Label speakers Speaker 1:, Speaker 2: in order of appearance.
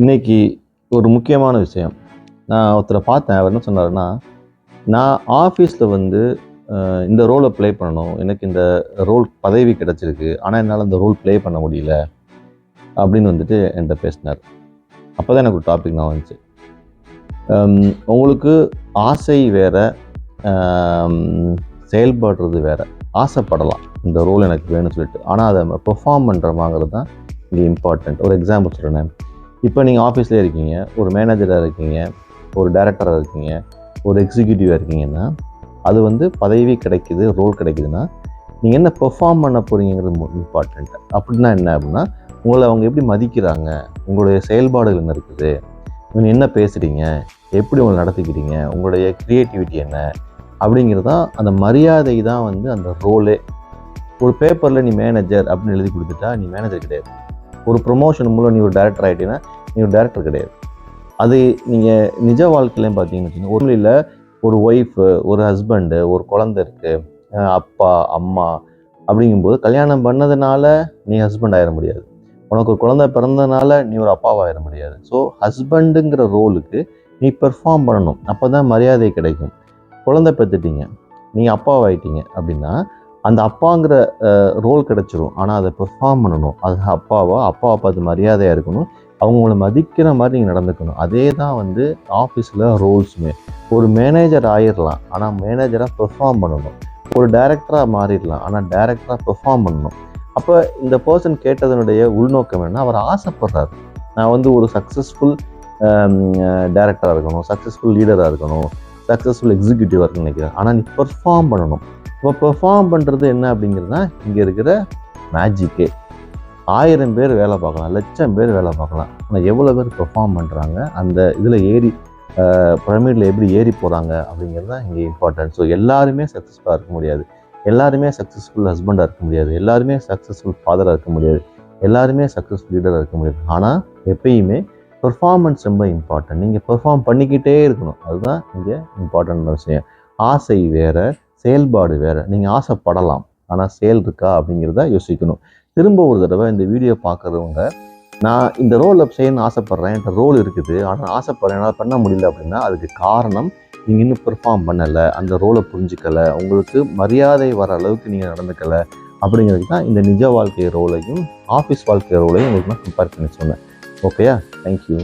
Speaker 1: இன்றைக்கி ஒரு முக்கியமான விஷயம். நான் ஒருத்தரை பார்த்தேன். அவர் என்ன சொன்னாருன்னா நான் ஆஃபீஸில் வந்து இந்த ரோலை ப்ளே பண்ணணும். எனக்கு இந்த ரோல் பதவி கிடச்சிருக்கு. ஆனால் என்னால் இந்த ரோல் ப்ளே பண்ண முடியல. அப்படின்னு வந்துட்டு என்கிட்ட பேசினார். அப்போ தான் எனக்கு ஒரு டாபிக் நான் வந்துச்சு. உங்களுக்கு ஆசை வேறு செயல்படுறது வேறு. ஆசைப்படலாம். இந்த ரோல் எனக்கு வேணும்னு சொல்லிட்டு. ஆனால் அதை பெர்ஃபார்ம் பண்ணுறமாங்கிறது தான் இங்கே இம்பார்ட்டண்ட் ஒரு எக்ஸாம்பிள் சொல்கிறேன் இப்போ நீங்கள் ஆஃபீஸில் இருக்கீங்க ஒரு மேனேஜராக இருக்கீங்க ஒரு டைரக்டராக இருக்கீங்க ஒரு எக்ஸிக்யூட்டிவாக இருக்கீங்கன்னா அது வந்து பதவி கிடைக்குது ரோல் கிடைக்குதுன்னா நீங்கள் என்ன பெர்ஃபார்ம் பண்ண போகிறீங்கிறது இம்பார்ட்டண்ட்டு அப்படின்னா என்ன அப்படின்னா உங்களை அவங்க எப்படி மதிக்கிறாங்க உங்களுடைய செயல்பாடுகள் என்ன இருக்குது நீங்கள் என்ன பேசுகிறீங்க எப்படி உங்களை நடத்திக்கிறீங்க உங்களுடைய க்ரியேட்டிவிட்டி என்ன அப்படிங்கிறது தான் அந்த மரியாதை தான் வந்து அந்த ரோலே ஒரு பேப்பரில் நீ மேனேஜர் அப்படின்னு எழுதி கொடுத்துட்டா நீ மேனேஜர் கிடையாது. ஒரு ப்ரொமோஷன் மூலம் நீ ஒரு டேரக்டர் ஆகிட்டீங்கன்னா நீ ஒரு டேரக்டர் கிடையாது. அது நீங்கள் நிஜ வாழ்க்கையிலையும் பார்த்தீங்கன்னு வச்சுக்கோங்க ஒரு இல்லை ஒரு ஒய்ஃபு ஒரு ஹஸ்பண்டு ஒரு குழந்தை இருக்குது அப்பா அம்மா அப்படிங்கும்போது கல்யாணம் பண்ணதுனால நீ ஹஸ்பண்ட் ஆயிட முடியாது. உனக்கு ஒரு குழந்தை பிறந்ததுனால நீ ஒரு அப்பாவாயிட முடியாது. ஸோ ஹஸ்பண்டுங்கிற ரோலுக்கு நீ பெர்ஃபார்ம் பண்ணணும். அப்போ தான் மரியாதை கிடைக்கும். குழந்தை பெற்றுட்டீங்க. நீங்கள் அப்பாவாயிட்டீங்க அப்படின்னா அந்த அப்பாங்கிற ரோல் கிடச்சிரும். ஆனால் அதை பெர்ஃபார்ம் பண்ணணும். அது அப்பாவா? அப்பாவை பார்த்து மரியாதையாக இருக்கணும். அவங்கள மதிக்கிற மாதிரி நீங்கள் நடந்துக்கணும். அதே தான் வந்து ஆஃபீஸில் ரோல்ஸுமே ஒரு மேனேஜர் ஆயிடலாம் ஆனால் மேனேஜராக பெர்ஃபார்ம் பண்ணணும். ஒரு டைரக்டராக மாறிடலாம். ஆனால் டைரக்டராக பெர்ஃபார்ம் பண்ணணும். அப்போ இந்த பர்சன் கேட்டதனுடைய உள்நோக்கம் என்ன அவர் ஆசைப்படுறாரு. நான் வந்து ஒரு சக்ஸஸ்ஃபுல் டைரக்டராக இருக்கணும். சக்ஸஸ்ஃபுல் லீடராக இருக்கணும். சக்ஸஸ்ஃபுல் எக்ஸிக்யூட்டிவாக இருக்கணும்னு நினைக்கிறேன் ஆனால் நீ பெர்ஃபார்ம் பண்ணணும். இப்போ பெர்ஃபார்ம் பண்ணுறது என்ன அப்படிங்கிறது தான் இங்கே இருக்கிற மேஜிக்கு ஆயிரம் பேர் வேலை பார்க்கலாம் லட்சம் பேர் வேலை பார்க்கலாம். ஆனால் எவ்வளோ பேர் பெர்ஃபார்ம் பண்ணுறாங்க அந்த இதில் ஏறி பிரமிடில் எப்படி ஏறி போகிறாங்க அப்படிங்கிறது தான் இங்கே இம்பார்ட்டன்ட் ஸோ எல்லாருமே சக்ஸஸ்ஃபுல்லாக இருக்க முடியாது. எல்லாருமே சக்ஸஸ்ஃபுல் ஹஸ்பண்டாக இருக்க முடியாது. எல்லாருமே சக்ஸஸ்ஃபுல் ஃபாதராக இருக்க முடியாது. எல்லாருமே சக்ஸஸ்ஃபுல் லீடராக இருக்க முடியாது. ஆனால் எப்பயுமே பெர்ஃபார்மன்ஸ் ரொம்ப இம்பார்ட்டன்ட் நீங்கள் பெர்ஃபார்ம் பண்ணிக்கிட்டே இருக்கணும். அதுதான் இங்கே இம்பார்ட்டன்ட் விஷயம். ஆசை வேறு செயல்பாடு வேறு. நீங்கள் ஆசைப்படலாம் ஆனால் செயல் இருக்கா அப்படிங்கிறத யோசிக்கணும். திரும்ப ஒரு தடவை இந்த வீடியோ பார்க்குறவங்க நான் இந்த ரோலில் செய்யணும்னு ஆசைப்பட்றேன் என்கிட்ட ரோல் இருக்குது ஆனால் ஆசைப்பட்றேன் என்னால் பண்ண முடியல அப்படின்னா அதுக்கு காரணம் நீங்கள் இன்னும் பெர்ஃபார்ம் பண்ணலை அந்த ரோலை புரிஞ்சிக்கலை உங்களுக்கு மரியாதை வர அளவுக்கு நீங்கள் நடந்துக்கலை அப்படிங்கிறதுக்கு தான் இந்த நிஜ வாழ்க்கை ரோலையும் ஆஃபீஸ் வாழ்க்கை ரோலையும் உங்களுக்கு நான் கம்பேர் பண்ணி சொன்னேன். ஓகேயா தேங்க்யூ